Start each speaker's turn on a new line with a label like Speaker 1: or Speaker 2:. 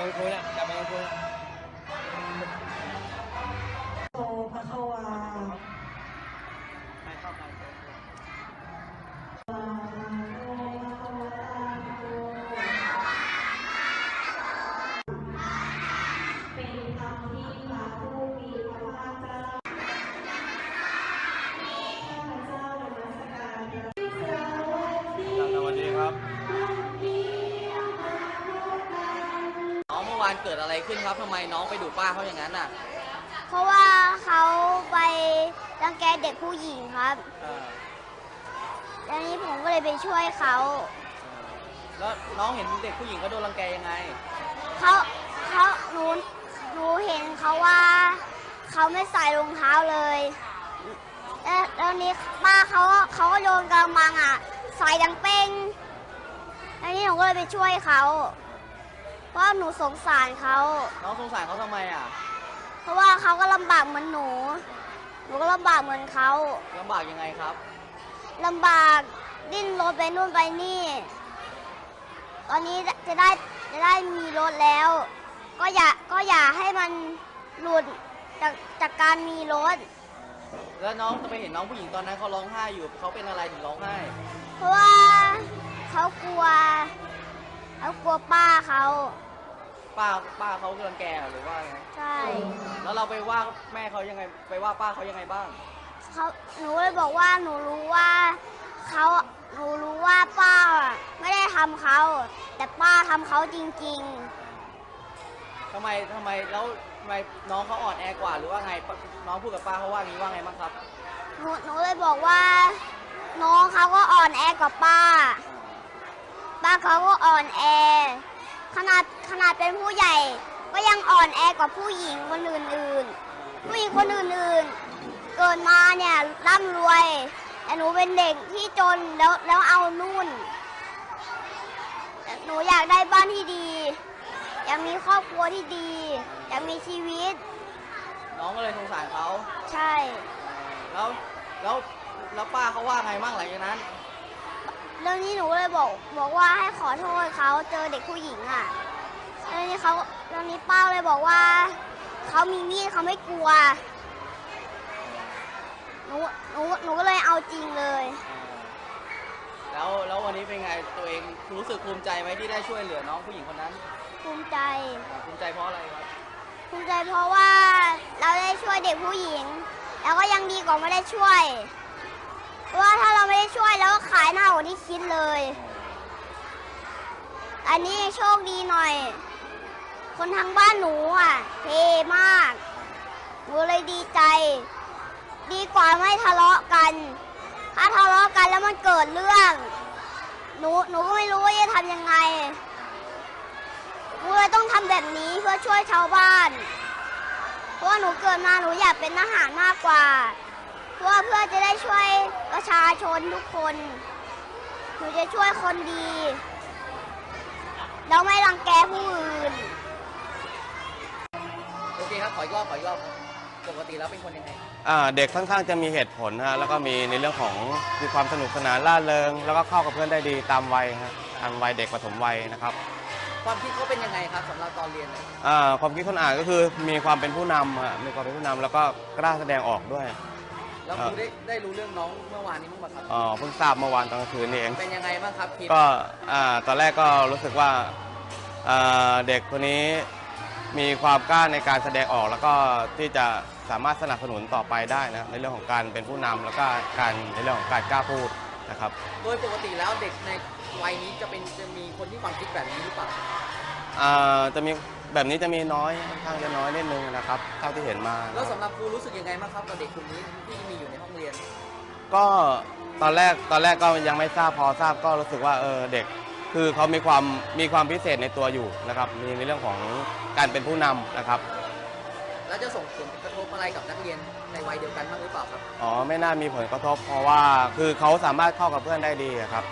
Speaker 1: จับจับไปตรงนู้นนะจับไปตรงนู้นนะ
Speaker 2: โตพระควาานเกิ
Speaker 1: ดอะไรขึ้นครับทำไมน้องไปดุป้าเขาอย่างนั้นอะ
Speaker 3: เพราะว่าเขาไปรังแกเด็กผู้หญิงครับ
Speaker 1: เออ
Speaker 3: แล้วนี้ผมก็เลยไปช่วยเขา
Speaker 1: แล้วน้องเห็นเด็กผู้หญิงเขาโดนรังแกยังไง
Speaker 3: เขาเขาหนูหนูเห็นเขาว่าเขาไม่ใส่รองเท้าเลยแล้วแล้วนี้ป้าเขาเขาก็โยนกระมังอะใส่ดังเป้งแล้วนี้หนูก็เลยไปช่วยเขา เพราะว่าหนูสงสารเขา
Speaker 1: น้องสงสารเขาทำไมอะ
Speaker 3: เพราะว่าเขาก็ลำบากเหมือนหนู หนูก็ลำบากเหมือนเขา
Speaker 1: ลำบากยังไงครับ
Speaker 3: ลำบากดิ้นรถไปนู่นไปนี่ ตอนนี้จะได้จะได้มีรถแล้ว ก็อย่าก็อย่าให้มันหลุดจากจากการมีรถ
Speaker 1: แล้วน้องจะไปเห็นน้องผู้หญิงตอนนั้นเขาร้องไห้อยู่เขาเป็นอะไรถึงร้องไห้
Speaker 3: เพราะว่าเขากลัว เขากลัวป้าเขา
Speaker 1: ป้าป้าเขารังแกหรือว่าไง
Speaker 3: ใช่
Speaker 1: แล้วเราไปว่าแม่เขายังไง ไปว่าป้าเขายังไงบ้าง
Speaker 3: เขาหนูเลยบอกว่าหนูรู้ว่าเขาหนูรู้ว่าป้าไม่ได้ทำเขาแต่ป้าทำเขาจริง ๆ
Speaker 1: ทำไมทำไมแล้วทำไมน้องเขาอ่อนแอกว่าหรือว่าไงปน้องพูดกับป้าเขาว่างี้ว่าไงบ้างครับ
Speaker 3: หนูหนูเลยบอกว่า น้องเขาก็อ่อนแอกว่าป้าป้า เขาก็อ่อนแอ ขนาดขนาดเป็นผู้ใหญ่ ก็ยังอ่อนแอกว่าผู้หญิงคนอื่นๆ ผู้หญิงคนอื่นๆ เกิดมาเนี่ยร่ำรวย แต่หนูเป็นเด็กที่จนแล้วแล้วเอานู่น หนูอยากได้บ้านที่ดี อยากมีครอบครัวที่ดี อยากมีชีวิต
Speaker 1: น้องก็เลยสงสารเขา
Speaker 3: ใช่
Speaker 1: แล้วแล้วแล้วป้าเขาว่าไงบ้างหลังจากนั้น
Speaker 3: เรื่องนี้หนูก็เลยบอกบอกว่าให้ขอโทษเขาเจอเด็กผู้หญิงอะเรื่องนี้เขาเรื่องนี้ป้าเลยบอกว่าเขามีมีดเขาไม่กลัวหนูหนูหนูก็เลยเอาจริงเลย
Speaker 1: แล้วแล้ววันนี้เป็นไงตัวเองรู้สึกภูมิใจไหมที่ได้ช่วยเหลือน้องผู้หญิงคนนั้น
Speaker 3: ภูมิใจ
Speaker 1: ภูมิใจเพราะอะไรครับ
Speaker 3: ภูมิใจเพราะว่าเราได้ช่วยเด็กผู้หญิง แล้วก็ยังดีกว่าไม่ได้ช่วยเพราะ ว่าถ้าเราไม่ได้ช่วยแล้วก็ขายหน้ากว่าที่คิดเลย อันนี้โชคดีหน่อย คนทางบ้านหนูอะเทมากหนูเลยดีใจ ดีกว่าไม่ทะเลาะกัน ถ้าทะเลาะกันแล้วมันเกิดเรื่อง หนูหนูก็ไม่รู้ว่าจะทำยังไงหนูเลยต้องทำแบบนี้เพื่อช่วยชาวบ้าน เพราะหนูเกิดมาหนูอยากเป็นทหารมากกว่า เพราะว่าเพื่อจะได้ช่วยประชาชนทุกคนหนูจะช่วยคนดี แล้วไม่รังแกผู้อื่น
Speaker 1: โอเคครับขออีกรอบขออีกรอบปกติแล้วเป็นคนยังไง
Speaker 4: อ่าเด็กค่อนข้างจะมีเหตุผลฮะแล้วก็มีในเรื่องของมีความสนุกสนานล่าเริง แล้วก็เข้ากับเพื่อนได้ดีตามวัยฮะตามวัยเด็กปฐมวัยนะครับ
Speaker 1: ความคิดเขาเป็นยังไงครับสำหรับตอนเรียนเนี่ย
Speaker 4: อ่าความคิดคนอ่านก็คือมีความเป็นผู้นำฮะมีความเป็นผู้นำแล้วก็กล้าแสดงออกด้วย
Speaker 1: แล้วครูได้ได้รู้เรื่องน้องเมื่อวานนี้มั้างไหมครับ
Speaker 4: อ่าเพิ่งทราบเมื่อวานตอนกลางคืนนี่เอง
Speaker 1: เป็นยังไงบ้างครับคลิป
Speaker 4: ก็อ่าตอนแรกก็รู้สึกว่าอ่าเด็กคนนี้มีความกล้าในการแสดงออก แล้วก็ที่จะสามารถสนับสนุนต่อไปได้นะในเรื่องของการเป็นผู้นำแล้วก็การในเรื่องของการกล้าพูดนะครับ
Speaker 1: โดยปกติแล้วเด็กในวัยนี้จะเป็นจะมีคนที่ความคิดแบบนี้หรือเปล่า
Speaker 4: อ่าจะมี แบบนี้จะมีน้อยค่อนข้างจะน้อยนิดนึงนะครับ เท่าที่เห็นมา
Speaker 1: แล้วสำหรับครูรู้สึกยังไงบ้างครับกับเด็กกลุ่มนี้ที่มีอยู่ในห้องเรียน
Speaker 4: ก็ตอนแรกตอนแรกก็ยังไม่ทราบพอทราบก็รู้สึกว่าเออเด็ก คือเขามีความมีความพิเศษในตัวอยู่นะครับ มีในเรื่องของการเป็นผู้นำนะครับ
Speaker 1: แล้วจะส่งผลกระทบอะไรกับนักเรียนในวัยเดียวกันบ้างหรือเปล่าครับ
Speaker 4: อ๋อไม่น่ามีผลกระทบเพราะว่าคือเขาสามารถเข้ากับเพื่อนได้ดีอะครับ